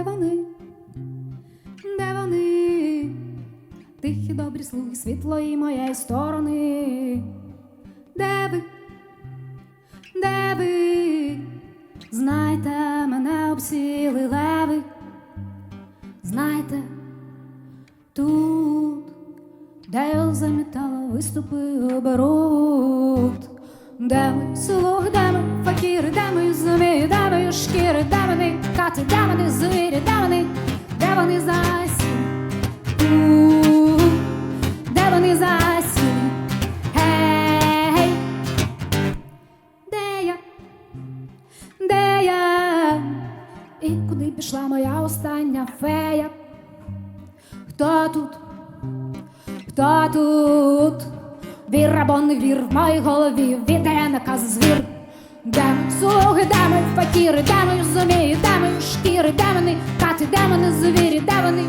де вони, де вони, тихі добрі слуги світлої моєї сторони, де ви, де ви, знайте мене обсіли леви, знайте тут, де я замітала виступи оборот, де ми слуг, де ми? Факіри, де ми? Зумі, де шкіри, де вони, кати, де вони, звірі, де вони, де вони засіли. У, Де вони засіли? Гей, де я? Де я? І куди пішла моя остання фея? Хто тут? Хто тут? Вір або не вір в моїй голові віддає наказ звір. Де слуги, де ми, факіри, де ми, зумії, де ми, шкіри, де вони, кати, де вони, звірі, де вони,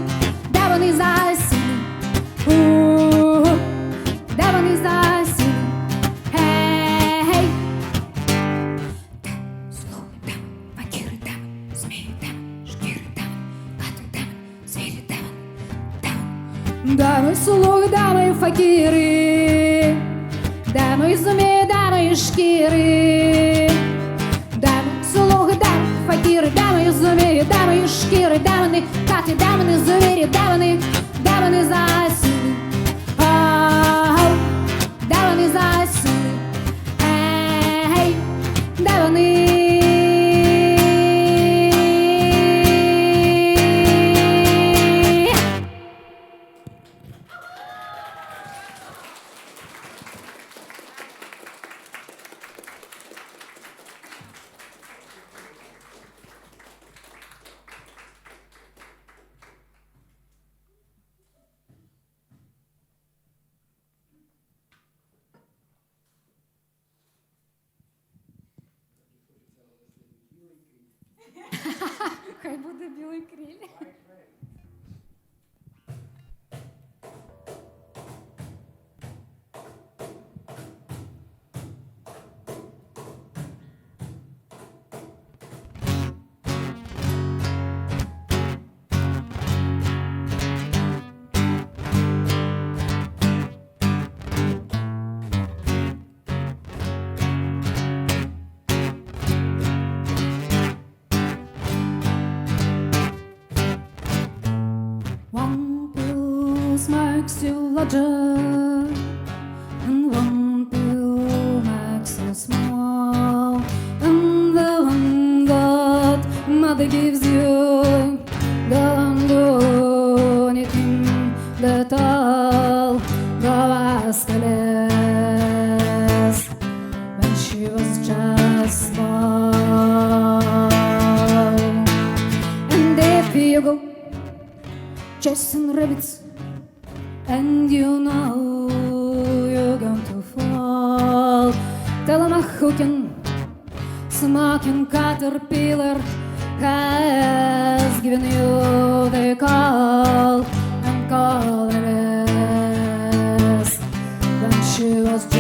де вони засіли? У, Де вони засіли? Гей, де слуги, де ми, факіри, де ми, змії, де ми, шкіри, де ми, кати, де ми, звірі, де вони, де вони? Де ми слуги, де ми факіри, де ми зумі, де ми шкіри, де ми слуги, де де мої зумірі, де мої шкіри, де вони, кати, де вони зумірі, де вони, де вони засіли, де вони засіли, Ей, де вони? Хай буде білий кріль. axiologists. You know you're going to fall. Tell 'em a hooking, smoking caterpillar has given you the call and call it is when she was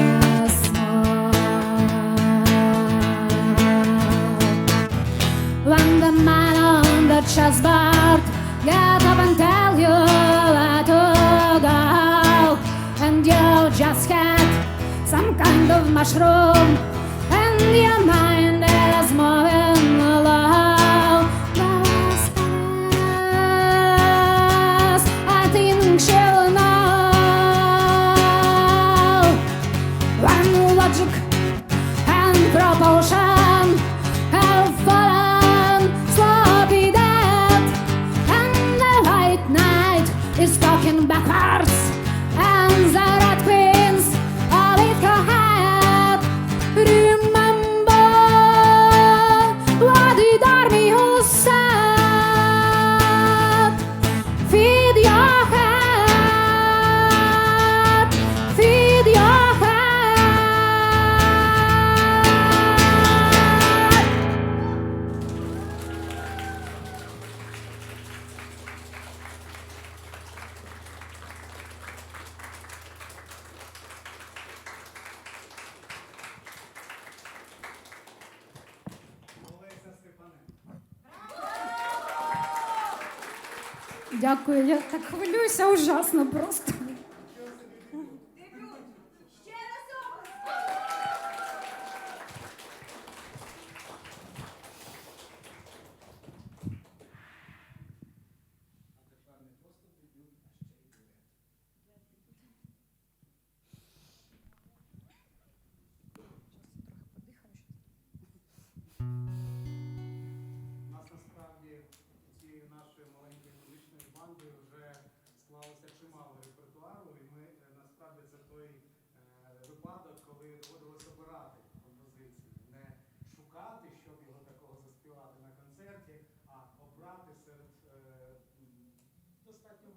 kind of mushroom, and your mind is moving Дякую, я так хвилююся ужасно просто.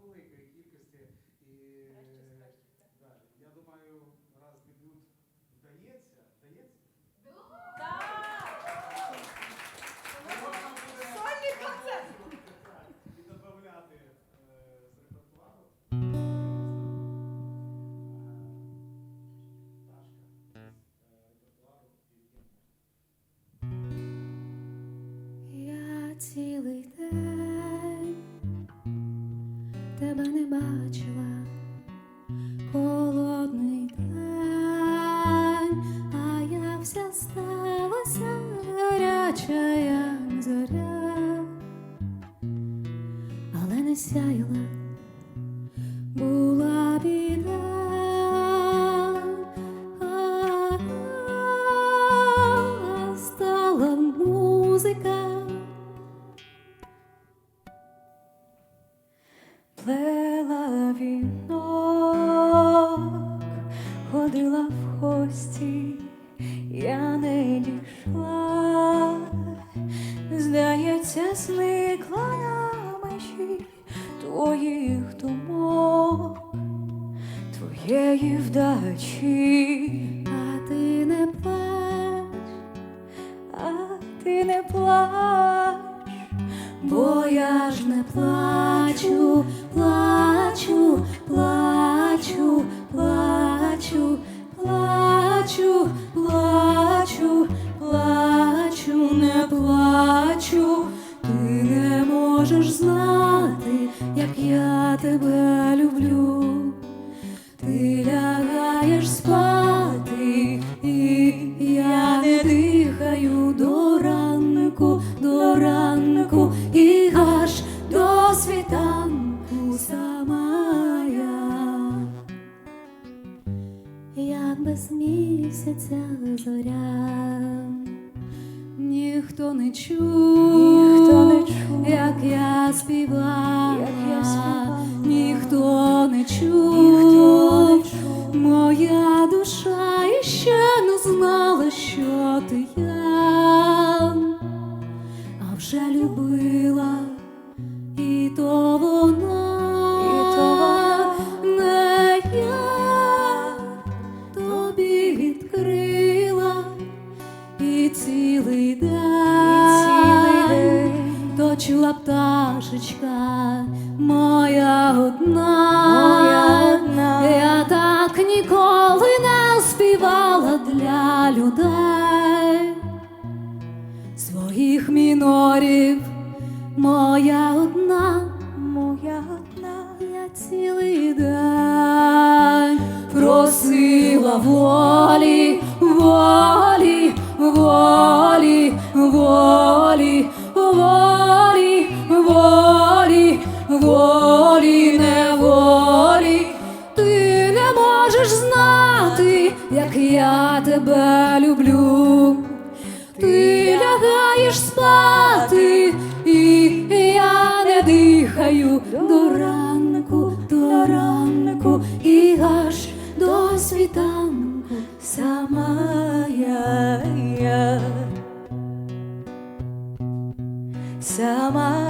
colega моєї вдачі, а ти не плач, а ти не плач, бо я ж не плачу. співала, ніхто не чув. Моїх мінорів, моя одна, моя одна, я цілий день просила волі, волі, волі, волі, волі, волі, волі, не волі Ти не можеш знати, як я тебе. тобою до ранку, до ранку і аж до світанку сама я, я. сама.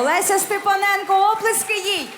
Олеся Степаненко, оплески їй.